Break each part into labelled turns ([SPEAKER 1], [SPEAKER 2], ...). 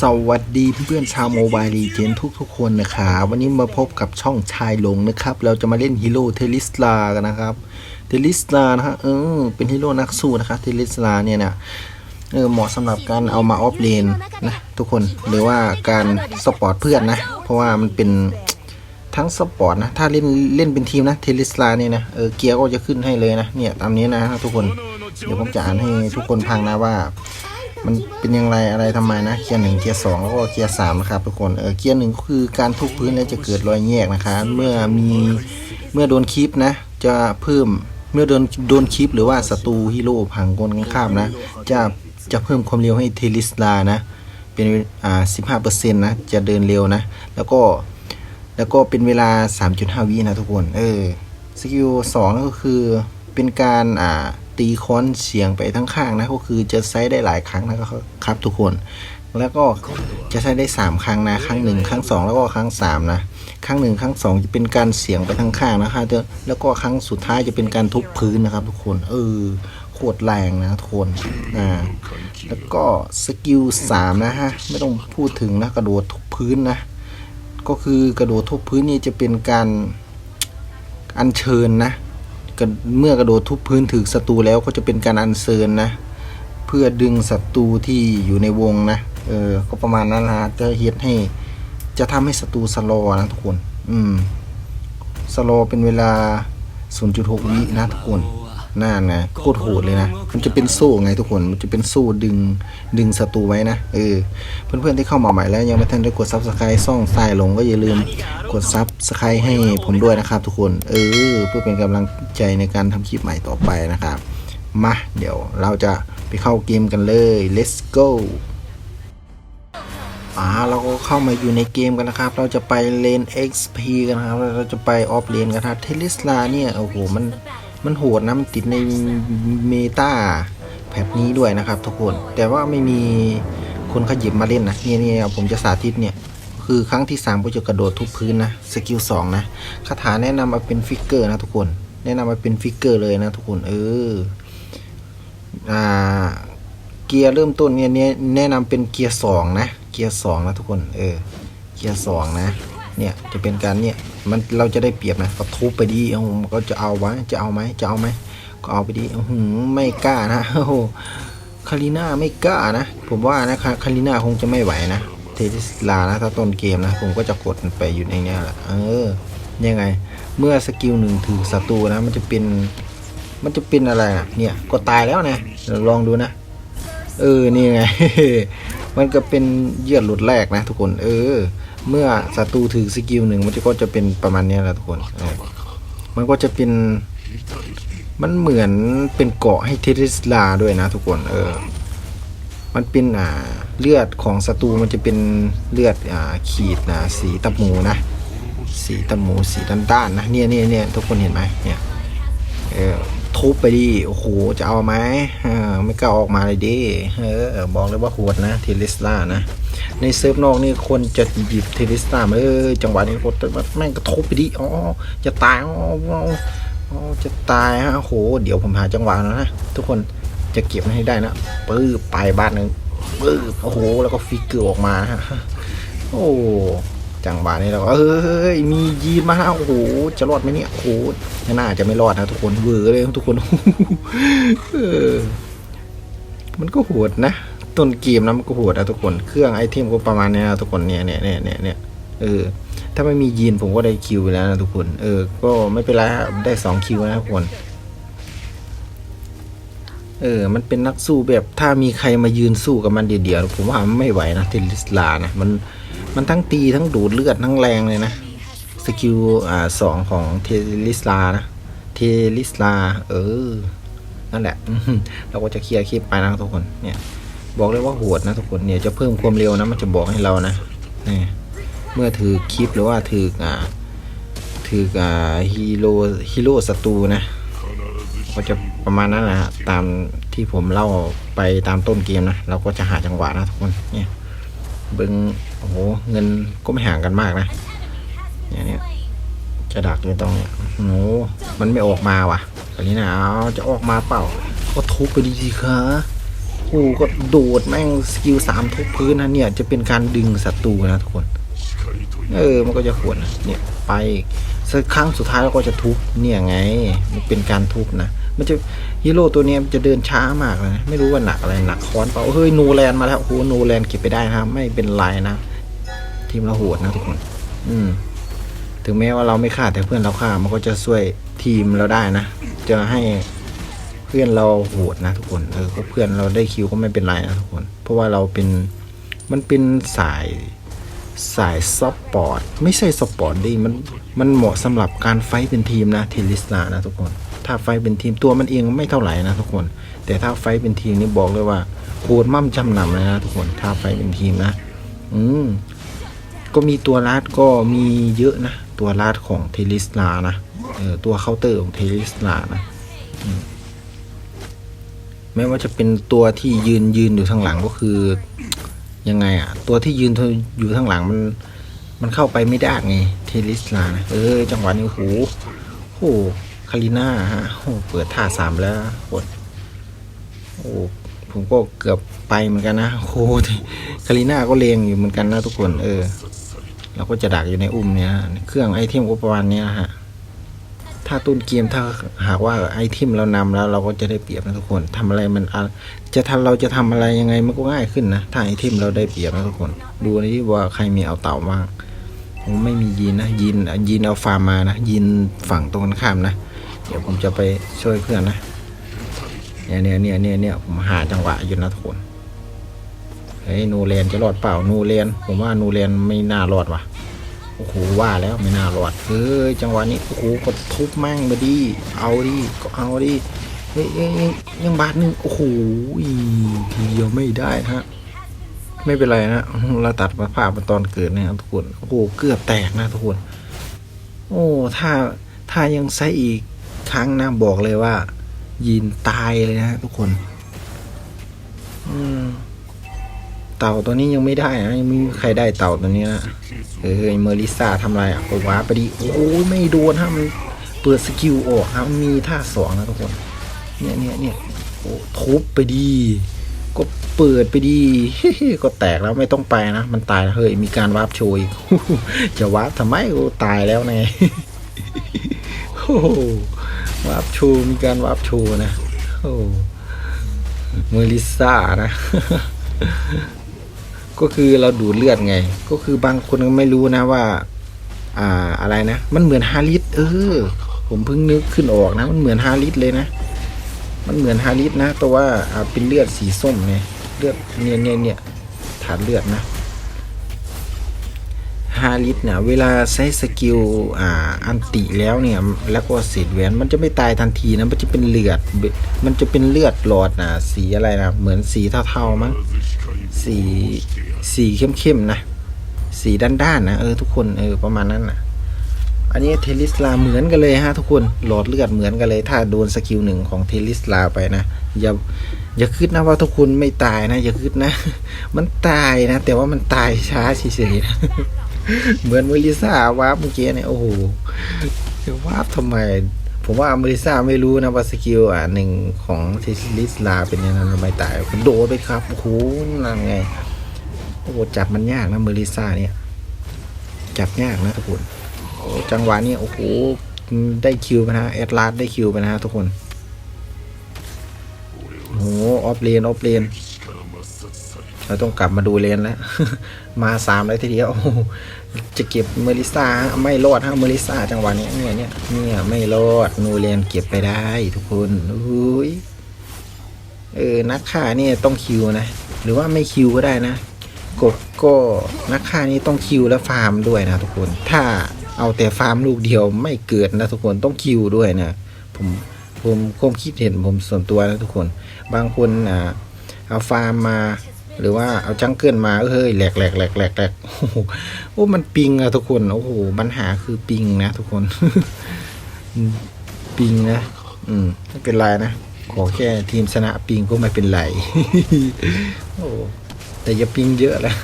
[SPEAKER 1] สวัสดีเพื่อนๆชาวโมบายลีเจนทุกๆ คนนะครับวันนี้มาพบกับช่องชายหลงนะครับ เราจะมาเล่นฮีโร่เทลิสลากันนะครับเทลิสลานะฮะเออเป็นฮีโร่นักสู้นะครับเทลิสลาเนี่ยนะเออเหมาะสำหรับการเอามาออฟเลนนะทุกคนหรือว่าการสปอร์ตเพื่อนนะ เพราะว่ามันเป็นทั้งสปอร์ตนะถ้าเล่นเล่นเป็นทีมนะเทลิสลาเนี่ยนะเออเกียร์ก็จะขึ้นให้เลยนะเนี่ยตามนี้นะทุกคนเดี๋ยวผมจะอ่านให้ทุกคนฟังนะว่า มันเป็นอย่างไรอะไรทำไมนะเกียร์หนึ่งเกียร์สองแล้วก็เกียร์สามนะครับทุกคนเออเกียร์หนึ่งก็คือการทุบพื้นแล้วจะเกิดรอยแยกนะคะ เมื่อมีเมื่อโดนคลิปนะ จะเพิ่มเมื่อโดนโดนคลิปหรือว่าศัตรูฮีโร่ผังกลข้ามนะ จะจะเพิ่มความเร็วให้เทลิสลานะ เป็นอ่าสิบห้าเปอร์เซ็นต์นะจะเดินเร็วนะ แล้วก็แล้วก็เป็นเวลา 3.5วินะทุกคน เออ สกิลสองก็คือเป็นการอ่า ตีค้อนเสียงไปทั้งข้างนะก็คือจะใช้ได้หลายครั้งนะครับทุกคนแล้วก็จะใช้ได้ 3 ครั้งนะ ครั้งหนึ่งครั้งสองแล้วก็ครั้งสามนะ ครั้งหนึ่งครั้งสองจะเป็นการเสียงไปทั้งข้างนะคะจะแล้วก็ครั้งสุดท้ายจะเป็นการทุบพื้นนะครับ ทุกคน เออโคตรแรงนะทุกคนอ่าแล้วก็สกิลสามนะฮะ ไม่ต้องพูดถึงนะ กระโดดทุบพื้นนะ ก็คือกระโดดทุบพื้นนี่จะเป็นการอัญเชิญนะ เมื่อกระโดดทุบพื้นถึงศัตรูแล้วก็จะเป็นการอันเซินนะ เพื่อดึงศัตรูที่อยู่ในวงนะ เออ ก็ประมาณนั้นนะจะเฮ็ดให้ จะทำให้ศัตรูสโลนะทุกคน อืมสโลเป็นเวลา 0.6 วินะทุกคน น่านะโคตรโหดเลยนะ มันจะเป็นโซ่ไงทุกคน มันจะเป็นโซ่ดึงดึงศัตรูไว้นะ เออ เพื่อนๆที่เข้ามาใหม่แล้วยังไม่ทันได้กดซับสไครต์ซ่องทรายลงก็อย่าลืมกดซับสไครต์ให้ผมด้วยนะครับ ทุกคน เออ เพื่อเป็นกำลังใจในการทำคลิปใหม่ต่อไปนะครับ มา เดี๋ยวเราจะไปเข้าเกมกันเลย let's go อ่าเราก็เข้ามาอยู่ในเกมกันนะครับ เราจะไปเลน XP กันนะครับ เราจะไปออฟเลนกันครับ เทลิสลาเนี่ย โอ้โห มัน มันโหดนะมันติดในเมตาแบบนี้ด้วยนะครับทุกคน แต่ว่าไม่มีคนขยิบมาเล่นนะเนี่ยเนี่ยผมจะสาธิตเนี่ยคือครั้งที่3ก็จะกระโดดทุบพื้นนะสกิล2นะคาถาแนะนำมาเป็นฟิกเกอร์นะทุกคน แนะนำมาเป็นฟิกเกอร์เลยนะทุกคนเอออ่าเกียร์เริ่มต้นเนี่ยเนี่ยแนะนำเป็นเกียร์สองนะเกียร์สองนะทุกคนเออเกียร์สองนะ เนี่ยจะเป็นการเนี่ยมันเราจะได้เปรียบนะก็ทุบไปดีโอ้โหมันก็จะเอาไว้จะเอาไหมจะเอาไหมก็เอาไปดีอื้อหือไม่กล้านะโอ้โหคาริน่าไม่กล้านะ ผมว่านะคะคาริน่าคงจะไม่ไหวนะเทสลานะถ้าต้นเกมนะ ผมก็จะกดไปอยู่ในเนี้ยแหละเออยังไง เมื่อสกิลหนึ่งถือศัตรูนะ มันจะเป็นมันจะเป็นอะไรนะเนี่ยก็ตายแล้วนะลองดูนะ เออนี่ไง มันก็เป็นเหยื่อหลุดแรกนะทุกคน เออ เมื่อศัตรูถือสกิลหนึ่งมันก็จะเป็นประมาณนี้แหละทุกคนมันก็จะเป็นมันเหมือนเป็นเกาะให้เทสลาด้วยนะทุกคนเออมันเป็นอ่าเลือดของศัตรูมันจะเป็นเลือดอ่าขีดนะสีตับหมูนะสีตับหมูสีด้านๆนะเนี่ยเนี่ยเนี่ยทุกคนเห็นไหมเนี่ยเออทุบไปดิโอ้โหจะเอาไหมเออไม่กล้าออกมาเลยดิเออบอกเลยว่าโหดนะเทเลสลานะ ในเซิร์ฟนอกนี่คนจะหยิบเทเลสลามาเออจังหวะนี้โคตรแม่งก็ทุบไปดิอ๋อจะตายอ๋ออ๋อจะตายฮะโห เดี๋ยวผมหาจังหวะแล้วนะทุกคนจะเก็บให้ได้นะปื้อไปบ้านหนึ่งปื้อโอ้โห แล้วก็ฟิกเกอร์ออกมานะฮะโอ้จังหวะนี้เราก็เอ้ยมียีนมาฮะโอ้โหจะรอดไหมเนี่ยโอ้โหน่าจะไม่รอดนะทุกคนเวอร์เลยทุกคนเออมันก็โหดนะ ต้นเกมนะมันก็โหดนะทุกคน เครื่องไอเทมก็ประมาณนี้นะทุกคนเนี่ยเนี่ยเนี่ยเนี่ยเนี่ยเออ ถ้าไม่มียีนผมก็ได้คิวไปแล้วนะทุกคน เออ ก็ไม่เป็นไรได้สองคิวนะทุกคน เออ มันเป็นนักสู้แบบถ้ามีใครมายืนสู้กับมันเดียวๆผมว่ามันไม่ไหวนะเทลิสลานะ มัน มันทั้งตีทั้งดูดเลือดทั้งแรงเลยนะ สกิลอ่าสองของเทลิสลานะ เทลิสลา เออ นั่นแหละ เราก็จะเคลียร์คลิปไปนะทุกคน เนี่ย บอกเลยว่าโหดนะทุกคนเนี่ยจะเพิ่มความเร็วนะมันจะบอกให้เรานะนี่เมื่อถือคลิปหรือว่าถืออ่าถืออ่าฮีโร่ฮีโร่ศัตรูนะก็จะประมาณนั้นนะฮะตามที่ผมเล่าไปตามต้นเกมนะเราก็จะหาจังหวะนะทุกคนเนี่ยเบิงโอ้โหเงินก็ไม่ห่างกันมากนะเนี่ยเนี่ยจะดักอยู่ตรงเนี่ยโอ้โหมันไม่ออกมาว่ะตอนนี้นะเอาจะออกมาเปล่า ก็ทุบไปดีๆค่ะ โอ้ก็โดดแม่งสกิลสามทุบพื้นนะเนี่ยจะเป็นการดึงศัตรูนะทุกคน เออมันก็จะขวนเนี่ยไปสักครั้งสุดท้ายแล้วก็จะทุบเนี่ยไง มันเป็นการทุบนะมันจะฮีโร่ตัวนี้มันจะเดินช้ามากเลยนะไม่รู้ว่าหนักอะไรหนักค้อนเปล่าเฮ้ยโนแลนมาแล้วโอ้โหโนแลนเก็บไปได้นะครับไม่เป็นไรนะ ทีมเราโหดนะทุกคน อืมถึงแม้ว่าเราไม่ฆ่าแต่เพื่อนเราฆ่ามันก็จะช่วยทีมเราได้นะจะให้ เพื่อนเราโหดนะทุกคนเออเพื่อนเราได้คิวก็ไม่เป็นไรนะทุกคน เพราะว่าเราเป็นมันเป็นสายสายซัพพอร์ตไม่ใช่สปอร์ตดีมันมันเหมาะสำหรับการไฟเป็นทีมนะเทลิสลานะทุกคน ถ้าไฟเป็นทีมตัวมันเองไม่เท่าไหร่นะทุกคน แต่ถ้าไฟเป็นทีมนี่บอกเลยว่าโคตรมั่มจำนำเลยนะทุกคนถ้าไฟเป็นทีมนะ อืมก็มีตัวลาดก็มีเยอะนะ ตัวลาดของเทลิสลานะเออตัวเคาน์เตอร์ของเทลิสลานะอืม แม้ว่าจะเป็นตัวที่ยืนยืนอยู่ทางหลังก็คือยังไงอะ ตัวที่ยืนอยู่ทางหลังมัน มันเข้าไปไม่ได้ไงเทลิสลานะเออจังหวะนี้โหโหคาริน่าฮะโหเปิดท่าสามแล้วกดโอ้ผมก็เกือบไปเหมือนกันนะโหคาริน่าก็เลงอยู่เหมือนกันนะทุกคน เออเราก็จะดักอยู่ในอุ้มเนี่ยนะเครื่องไอเทมก็ประมาณเนี้ยฮะ ถ้าต้นเกมถ้าหากว่าไอเทมเรานำแล้วเราก็จะได้เปรียบนะทุกคนทำอะไรมันะจะทำเราจะทำอะไรยังไงมันก็ง่ายขึ้นนะถ้าไอเทมเราได้เปรียบนะทุกคน ดูนี่ว่าใครมีเอาเต่าบ้างผมไม่มียีนนะยีนยีนเอาฟาร์มมานะยีนฝั่งตรงกันข้ามนะ เดี๋ยวผมจะไปช่วยเพื่อนนะเนี่ยเนี่ยเนี่ยเนี่ยเนี่ยผมหาจังหวะอยู่นะทุกคนเฮ้ยนูแลนจะรอดเปล่านูแลนผมว่านูแลนไม่น่ารอดว่ะ โอ้โหว่าแล้วไม่น่ารอดเฮ้ยจังหวะนี้โอ้โหก็ทุบแม่งมาดิเอาดิก็เอาดิเฮ้ยยังบาทหนึ่งโอ้โหอีทีเดียวไม่ได้ฮะไม่เป็นไรนะเราตัดมาภาพมาตอนเกิดนี่ยครับทุกคนโอ้โหเกือบแตกนะทุกคน โอ้ถ้าถ้ายังใช้อีกครั้งนะบอกเลยว่า ยินตายเลยนะทุกคน อืม เต่าตัวนี้ยังไม่ได้นะยังไม่มีใครได้เต่าตัวนี้นะเฮ้ยเมอริซาทำไรอะกดว้าไปดิโอ้ยไม่โดนฮะมันเปิดสกิลออกฮะมันมีท่าสองนะทุกคนเนี่ยเนี่ยเนี่ยโอ้ทุบไปดีก็เปิดไปดีก็แตกแล้วไม่ต้องไปนะ มันตายเฮ้ยมีการวาร์ปโชยจะวาร์ปทำไมกูตายแล้วไงโอ้วาร์ปโชมีการวาร์ปโชนะโอ้เมอริซานะ ก็คือเราดูดเลือดไง ก็คือบางคนก็ไม่รู้นะว่า อ่าอะไรนะ มันเหมือนฮาริสเออ ผมเพิ่งนึกขึ้นออกนะ มันเหมือนฮาริสเลยนะ มันเหมือนฮาริสนะแต่ว่าอ่าเป็นเลือดสีส้มไงเลือดเนี่ยเนี่ยเนี่ยฐานเลือดนะฮาริสเนี่ยเวลาใช้สกิลอ่าอันติแล้วเนี่ยแล้วก็เศษแหวนมันจะไม่ตายทันทีนะมันจะเป็นเลือด มันจะเป็นเลือดหลอดนะสีอะไรนะเหมือนสีเทาๆมั้ง สีสีเข้มๆนะ สีด้านๆนะเออทุกคนเออประมาณนั้นนะอันนี้เทลิสลาเหมือนกันเลยฮะทุกคนหลอดเลือดเหมือนกันเลย ถ้าโดนสกิลหนึ่งของเทลิสลาไปนะอย่าอย่าคิดนะว่าทุกคนไม่ตายนะ อย่าคิดนะ มันตายนะ แต่ว่ามันตายช้าเฉยๆนะเหมือนเมลิซ่าวาร์ปเมื่อกี้เนี่ยโอ้โหวาร์ปทำไม ผมว่าเมลิซ่าไม่รู้นะว่าสกิลอะหนึ่งของเทลิสลาเป็นยังไงทำไมตายโดดไปครับโอ้โหนั่นไงโอ้โหจับมันยากนะเมลิซ่าเนี่ย จับยากนะทุกคนจังหวะนี้โอ้โหได้คิวไปนะแอดลาสได้คิวไปนะทุกคนโอ้โหออฟเลนออฟเลนเราต้องกลับมาดูเลนแล้ว มาสามเลยทีเดียว จะเก็บเมลิซาไม่รอดฮะเมลิซาจังหวะนี้เนี่ยเนี่ยเนี่ยไม่รอดนูเลนเก็บไปได้ทุกคนอุ้ยเออนักฆ่านี่ต้องคิวนะ หรือว่าไม่คิวก็ได้นะกบก็นักฆ่านี้ต้องคิวและฟาร์มด้วยนะทุกคน ถ้าเอาแต่ฟาร์มลูกเดียวไม่เกิดนะทุกคนต้องคิวด้วยนะผมผมความคิดเห็นผมส่วนตัวนะทุกคน บางคนอ่าเอาฟาร์มมา หรือว่าเอาจังเกิลมาเฮ้ยแหลกแหลกแหลกแหลกแหลกโอ้โหโอ้มันปิงอะทุกคนโอ้โหปัญหาคือปิงนะทุกคนปิงนะ อืมไม่เป็นไรนะขอแค่ทีมชนะปิงก็ไม่เป็นไรโอ้แต่อย่าปิงเยอะแล้ว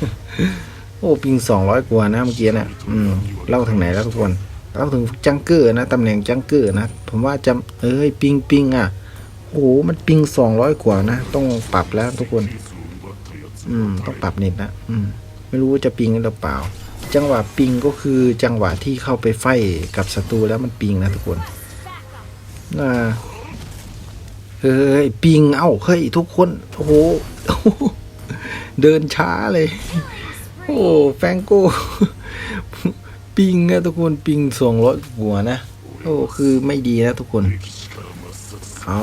[SPEAKER 1] โอ้ปิงสองร้อยกว่านะเมื่อกี้นะอืมเล่าถึงไหนแล้วทุกคนเล่าถึงจังเกอร์นะตำแหน่งจังเกอร์นะผมว่าจำเอ้ยปิงปิงอะโหโอ้โหมันปิงสองร้อยกว่านะต้องปรับแล้วทุกคน อืมต้องปรับเน็ตนะอืมไม่รู้ว่าจะปิงหรือเปล่า จังหวะปิงก็คือจังหวะที่เข้าไปไฟกับศัตรูแล้วมันปิงนะทุกคนน่าเฮ้ยปิงเอ้าเฮ้ยทุกคนโอ้โหเดินช้าเลย โอ้แฟงโก้ปิงนะทุกคนปิงสองร้อยหัวนะโอ้คือไม่ดีนะทุกคนอ๋อ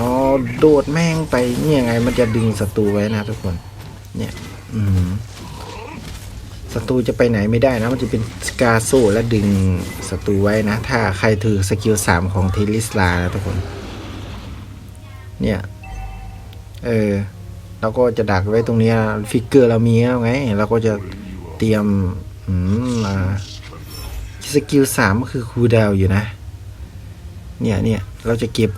[SPEAKER 1] โดดแม่งไปเนี่ยไงมันจะดึงศัตรูไว้นะทุกคน เนี่ย อืมศัตรูจะไปไหนไม่ได้นะ มันจะเป็นสกาโซและดึงศัตรูไว้นะ ถ้าใครถือสกิลสามของเทลิสลานะทุกคน เนี่ย เออเราก็จะดักไว้ตรงนี้ฟิกเกอร์เรามีแล้วไงเราก็จะเตรียมอืมาสกิลสามก็คือคูดาวอยู่นะ เนี่ยเนี่ยเราจะเก็บ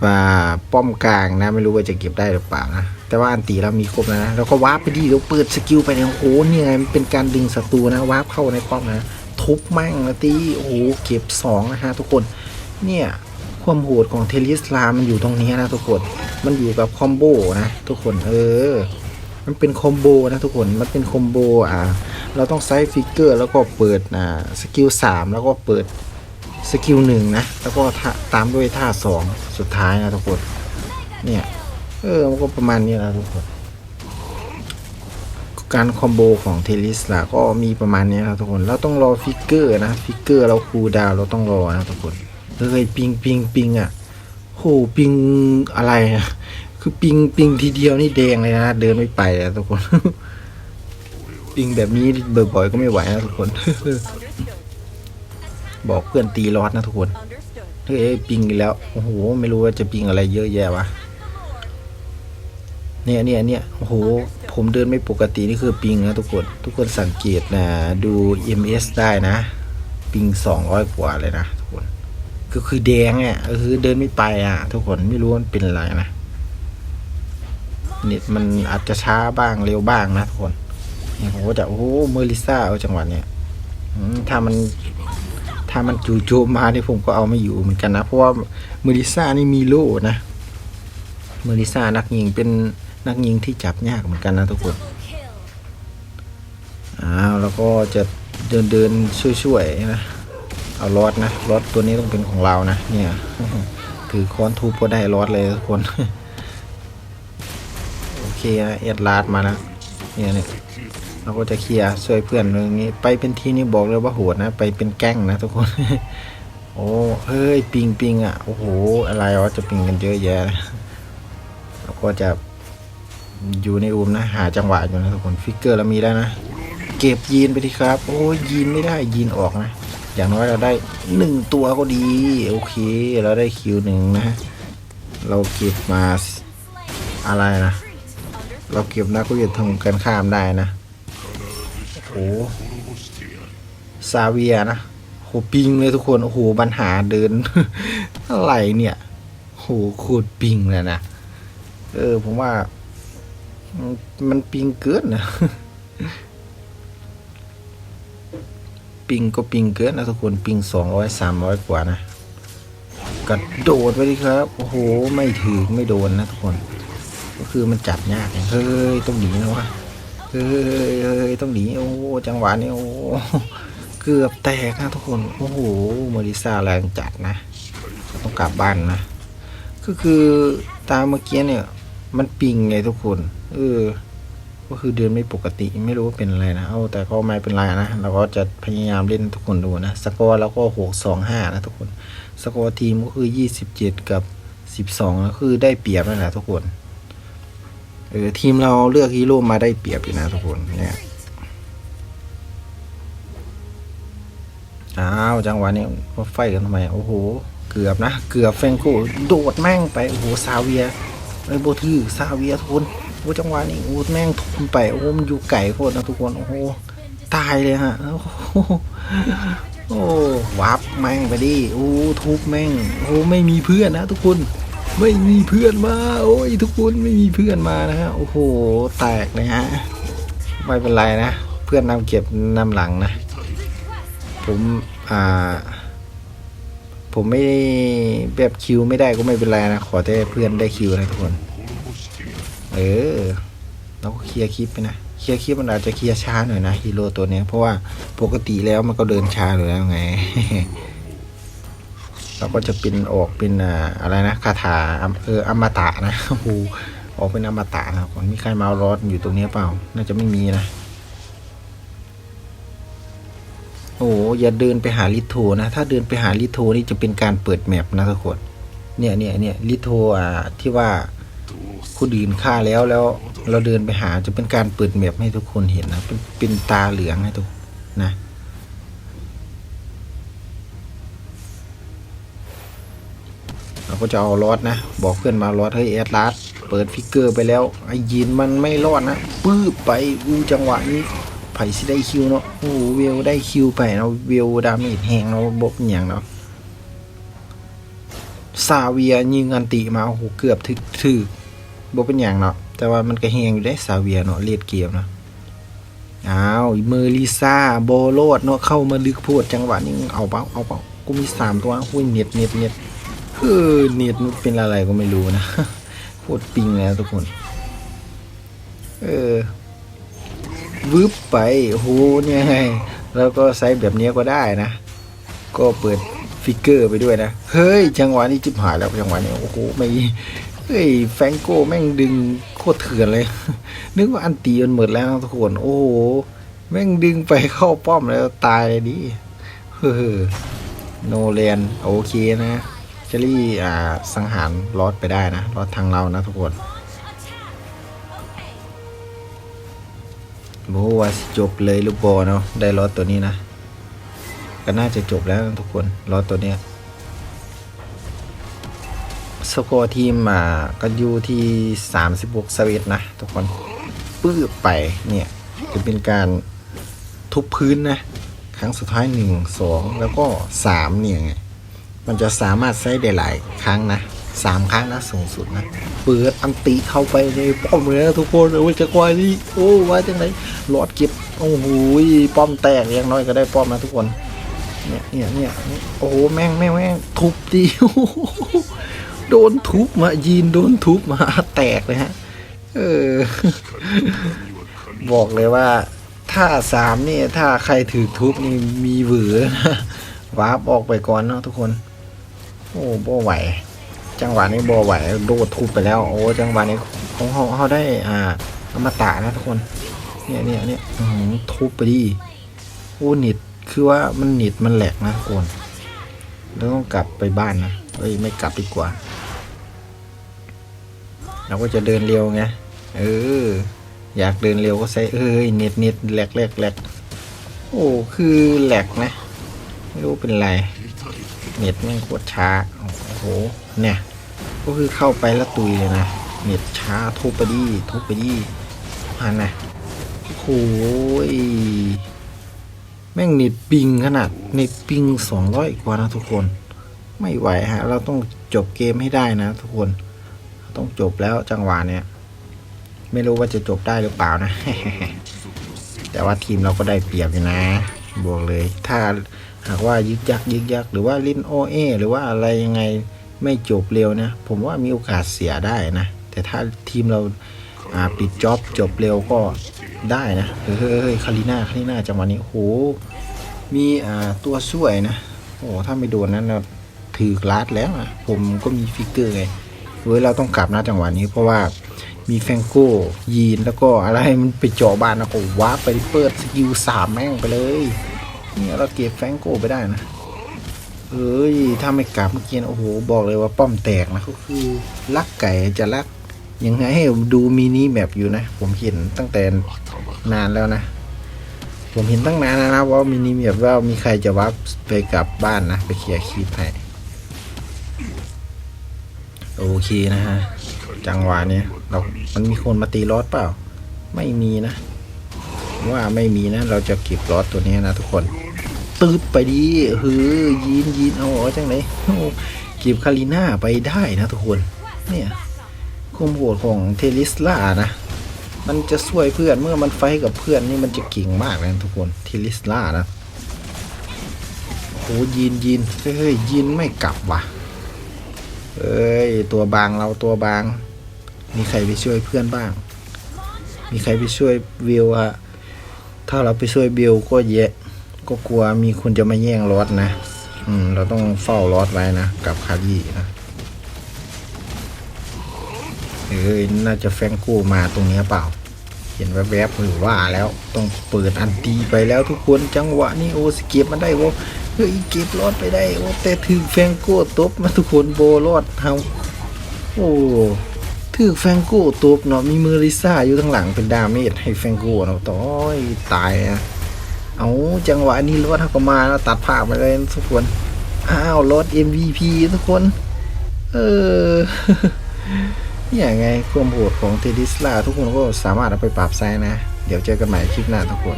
[SPEAKER 1] ป้อมกลางนะ ไม่รู้ว่าจะเก็บได้หรือเปล่านะ แต่ว่าอันตีเรามีครบแล้วนะเราก็วาร์ปไปดีเราเปิดสกิลไปเนี่ยโอ้โหเนี่ยไงมันเป็นการดึงศัตรูนะวาร์ปเข้าในป้อมนะทุบแม่งนะตีโอ้โหเก็บสองนะฮะทุกคนเนี่ยความโหดของเทลิสลามันอยู่ตรงนี้นะทุกคน มันอยู่กับคอมโบนะทุกคนเออ มันเป็นคอมโบนะทุกคน มันเป็นคอมโบอ่า เราต้องใช้ฟิกเกอร์แล้วก็เปิดอ่าสกิลสามแล้วก็เปิดสกิลหนึ่งนะ แล้วก็ท่าตามด้วยท่าสองสุดท้ายนะทุกคน เนี่ย เออ มันก็ประมาณนี้นะทุกคน การคอมโบของเทลิสลาก็มีประมาณนี้นะทุกคน เราต้องรอฟิกเกอร์นะ ฟิกเกอร์เราคูดาวเราต้องรอนะทุกคนเฮ้ยปิงปิงปิงอะโหปิงอะไรอะคือปิงปิงทีเดียวนี่แดงเลยนะ เดินไม่ไปอะทุกคน ปิงแบบนี้บ่อยๆก็ไม่ไหวนะทุกคน บอกเพื่อนตีรอดนะทุกคนเฮ้ยปิงอีกแล้ว โอ้โห ไม่รู้ว่าจะปิงอะไรเยอะแยะวะ เนี่ยเนี่ยเนี่ยโอ้โห ผมเดินไม่ปกตินี่คือปิงนะทุกคน ทุกคนสังเกตนะ ดู MS ได้นะ ปิงสองร้อยกว่าเลยนะทุกคน ก็คือแดงอะก็คือเดินไม่ไปอะ ทุกคนไม่รู้มันเป็นอะไรนะเน็ตมันอาจจะช้าบ้างเร็วบ้างนะทุกคนเนี่ยผมก็จะโอ้โหเมอริซ่าเอาจังหวะเนี้ยถ้ามันถ้ามันจู่โจมมาเนี่ยผมก็เอาไม่อยู่เหมือนกันนะ เพราะว่าเมอริซ่านี่มีโล่นะเมอริซ่านักยิงเป็น นักยิงที่จับยากเหมือนกันนะทุกคนอ้าวแล้วก็จะเดินเดินช่วยๆนะเอารอดนะรอดตัวนี้ต้องเป็นของเรานะเนี่ยถือค้อนทุบก็ได้รอดเลยทุกคน โอเคนะเอ็ดลาดมาแล้วเนี่ยเนี่ยเราก็จะเคลียร์ช่วยเพื่อนอย่างนี้ ไปเป็นทีนี่บอกเลยว่าโหดนะ ไปเป็นแก๊งนะทุกคน โอ้เฮ้ยปิงปิงอะโอ้โหอะไรวะจะปิงกันเยอะแยะเลยเราก็จะ อยู่ในอุมนะ หาจังหวะอยู่นะทุกคนฟิกเกอร์เรามีแล้วนะ เก็บยีนไปทีครับ โอ้ยยีนไม่ได้ยีนออกนะ อย่างน้อยเราได้หนึ่งตัวก็ดี โอเค เราได้คิวหนึ่งนะ เราเก็บมาอะไรนะ เราเก็บนักก็จะทำกันข้ามได้นะโอ้ซาเวียนะโหปิงเลยทุกคน โอ้โหปัญหาเดิน อะไรเนี่ยโหโคตรปิงเลยนะ เออ ผมว่า มันปิงเกินนะ ปิงก็ปิงเกินนะทุกคนปิงสองร้อยสามร้อยกว่านะกระโดดไปดิครับ โอ้โห ไม่ถึงไม่โดนนะทุกคน ก็คือมันจับยากเฮ้ย ต้องหนีนะวะเฮ้ยเฮ้ยต้องหนีโอ้จังหวะนี้โอ้เกือบแตกนะทุกคน โอ้โหมอริซาแรงจัดนะ ต้องกลับบ้านนะ ก็คือตามเมื่อกี้เนี่ย มันปิงไงทุกคน เออ ก็คือเดินไม่ปกติไม่รู้ว่าเป็นอะไรนะ เอาแต่ก็ไม่เป็นไรนะ เราก็จะพยายามเล่นทุกคนดูนะ สกอร์เราก็หกสองห้านะทุกคน สกอร์ทีมก็คือยี่สิบเจ็ดกับสิบสองก็คือได้เปรียบนั่นแหละทุกคน เออทีมเราเลือกฮีโร่มาได้เปรียบอยู่นะทุกคน เนี่ยอ้าวจังหวะนี้มาไฟกันทำไม โอ้โห เกือบนะ เกือบแฟงโก้โดดแม่งไป โอ้โห ซาเวียไอ้โบทือซาเวียทุกคน โอ้จังหวะนี้โอ้แม่งทุบไปโอ้มอยู่ไก่โคตรนะทุกคน โอ้โห ตายเลยฮะ โอ้โหโอ้วับแม่งไปดิ โอ้ทุบแม่ง โอ้ไม่มีเพื่อนนะทุกคน ไม่มีเพื่อนมา โอ้ยทุกคนไม่มีเพื่อนมานะฮะ โอ้โห แตกเลยฮะ ไม่เป็นไรนะ เพื่อนนำเก็บนำหลังนะ ผม อ่าผมไม่แบบคิวไม่ได้ก็ไม่เป็นไรนะ ขอแต่เพื่อนได้คิวนะทุกคน เออเราก็เคลียร์คลิปไปนะเคลียร์คลิปมันอาจจะเคลียร์ช้าหน่อยนะฮีโร่ตัวเนี้ยเพราะว่าปกติแล้วมันก็เดินช้าอยู่แล้วไง เราก็จะเป็นออกเป็นอะไรนะคาถาเอออมตะนะโอ้โหออกเป็นอมตะนะครับมีใครมาเอารอดอยู่ตรงนี้เปล่า น่าจะไม่มีนะโอ้อย่าเดินไปหาลิโทนะ ถ้าเดินไปหาลิโทนี่จะเป็นการเปิดแมปนะทุกคน เนี่ยเนี่ยเนี่ยลิโทอ่าที่ว่า คนอื่นฆ่าแล้วแล้วเราเดินไปหาจะเป็นการเปิดแมปให้ทุกคนเห็นนะเป็นเป็นตาเหลืองให้ทุกนะเราก็จะเอาลอดนะ บอกเพื่อนมาลอดเฮ้ยแอดลาสเปิดฟิกเกอร์ไปแล้วไอ้ยีนมันไม่รอดนะปื้บไปอูจังหวะนี้ไผ่สิได้คิวเนาะโอ้เวลได้คิวไปเนาะเวลดาเมจแหงเนาะบกอหย่างเนาะซาเวียยิงอันติมาโอ้โหเกือบถึกถึก บกเป็นอย่างเนาะแต่ว่ามันก็แหงอยู่ได้ซาเวียเนาะเลียดเกมเนาะอ้าวเมอริซาโบโลดเนาะเข้ามาลึกโพดจังหวะนี้เอาเปล่าเอาเปล่ากูมีสามตัวหุ้ยเน็ตเน็ตเน็ตเออเน็ตมันเป็นอะไรก็ไม่รู้นะโคตรปิงแล้วทุกคน เออวืบไปโอ้โหเนี่ยไงแล้วก็ใช้แบบนี้ก็ได้นะ ก็เปิดฟิกเกอร์ไปด้วยนะ เฮ้ย จังหวะนี้จิบหายแล้วจังหวะนี้โอ้โหไม่ เฮ้ยแฟงโก้แม่งดึงโคตรเถื่อนเลย นึกว่าอันตีมันหมดแล้วทุกคนโอ้โห แม่งดึงไปเข้าป้อมแล้วตายเลยดิเฮ้อโนแลนโอเคนะเจอรี่อ่าสังหารลอดไปได้นะลอดทางเรานะทุกคนโมว่าจบเลยลูกบอลเนาะได้ลอดตัวนี้นะ ก็น่าจะจบแล้วทุกคนลอดตัวเนี้ย สกอร์ทีมอ่าก็อยู่ที่36สวิตนะ ทุกคนปื้บไปเนี่ย จะเป็นการทุบพื้นนะ ครั้งสุดท้าย 1 2 แล้วก็ 3 เนี่ยไง มันจะสามารถใช้ได้หลายครั้งนะสามครั้งนะสูงสุดนะเปิดอันติเข้าไปในป้อมเลยนะทุกคนโอ้ยจะกวายนี่โอ้ว่าจังไหนหลอดเก็บโอ้โหป้อมแตกอย่างน้อยก็ได้ป้อมนะทุกคนเนี่ยเนี่ยเนี่ยโอ้โหแม่งแม่งแม่งทุบดี โดนทุบมายีนโดนทุบมาแตกเลยฮะ เออ บอกเลยว่า ถ้าสามนี่ถ้าใครถือทุบนี่มีเหวอนะวาร์ปออกไปก่อนเนาะทุกคน โอ้บ่ไหว จังหวะนี้บ่ไหวโดดทุบไปแล้ว โอ้จังหวะนี้ของเขาเขาได้ อ่าอมตะนะทุกคน เนี่ยเนี่ยเนี่ยทุบไปดิโอ้เน็ตคือว่ามันเน็ตมันแหลกนะทุกคนแล้วต้องกลับไปบ้านนะเฮ้ยไม่กลับดีกว่า เราก็จะเดินเร็วไง เออ อยากเดินเร็วก็ใช้เอ้ยเน็ตเน็ตแหลกแหลกแหลกโอ้ คือแหลกนะ ไม่รู้เป็นไร เน็ตแม่งโคตรช้า โอ้โห เนี่ย ก็คือเข้าไปแล้วตุยเลยนะ เน็ตช้าทุบไปดิทุบไปดิพันนะโอ้โหยแม่งเน็ตปิงขนาดเน็ตปิงสองร้อยกว่านะทุกคน ไม่ไหวฮะ เราต้องจบเกมให้ได้นะทุกคน ต้องจบแล้วจังหวะเนี้ยไม่รู้ว่าจะจบได้หรือเปล่านะ แต่ว่าทีมเราก็ได้เปรียบอยู่นะบอกเลย ถ้าหากว่ายึกยักยึกยักหรือว่าลิ้นโอเอหรือว่าอะไรยังไงไม่จบเร็วนะ ผมว่ามีโอกาสเสียได้นะ แต่ถ้าทีมเราปิดจ็อบจบเร็วก็ได้นะเฮ้ยคาริน่าคาริน่าจังหวะนี้โอ้โหมีตัวช่วยนะ โอ้ถ้าไม่โดนนั้นถือกลาดแล้วนะผมก็มีฟิกเกอร์ไง เว้ยเราต้องกลับนะจังหวะนี้เพราะว่ามีแฟงโก้ยีนแล้วก็อะไรมันไปเจาะบ้านแล้วก็วาไปเปิดสกิลสามแม่งไปเลยเนี่ยเราเก็บแฟงโก้ไปได้นะเอ้ยถ้าไม่กลับเมื่อกี้โอ้โหบอกเลยว่าป้อมแตกนะก็คือลักไก่จะลักยังไงให้ดูมินิแมปอยู่นะ ผมเห็นตั้งแต่นานแล้วนะ ผมเห็นตั้งนานแล้วนะว่ามินิแมปว่ามีใครจะวับไปกลับบ้านนะ ไปเคลียร์คีปให้ โอเคนะฮะ จังหวะนี้เรา มันมีคนมาตีรอเปล่า ไม่มีนะ ว่าไม่มีนะ เราจะเก็บรอตัวนี้นะทุกคน ตืดไปดีเฮ้ยยีนยีนเอาเอจังไหนเก็บคาริน่าไปได้นะทุกคน เนี่ยคุมโหดของเทลิสลานะ มันจะช่วยเพื่อนเมื่อมันไฟกับเพื่อนนี่มันจะเก่งมากเลยนะทุกคนเทลิสลานะโอ้ยีนยีนเฮ้ยยีนไม่กลับว่ะ เอ้ย ตัวบางเราตัวบาง มีใครไปช่วยเพื่อนบ้าง มีใครไปช่วยวิวอะถ้าเราไปช่วยบิวก็แยะ ก็กลัวมีคนจะมาแย่งรถนะ อืม เราต้องเฝ้ารถไว้นะ กับคารี่นะเอ้ยน่าจะแฟงกู้มาตรงนี้เปล่า เห็นแวบๆหรือว่าแล้ว ต้องเปิดอันตีไปแล้วทุกคนจังหวะนี้โอ้สเก็บมาได้โอ้ เฮ้ยเก็บรอดไปได้โอ้แต่ถือแฟงโก้ตบมาทุกคนโบรอดเฮาโอ้ถือแฟงโก้ตบเนาะมีเมอริซ่าอยู่ข้างหลังเป็นดาเมจให้แฟงโก้เนาะต้อยตายนะเอาจังหวะนี้รถเขาก็มาแล้วตัดภาพไปเลยทุกคนอ้าวรถ MVP ทุกคน เอออย่างไงความโหดของเทดิสลาทุกคนก็สามารถเอาไปปรับใช้นะ เดี๋ยวเจอกันใหม่คลิปหน้าทุกคน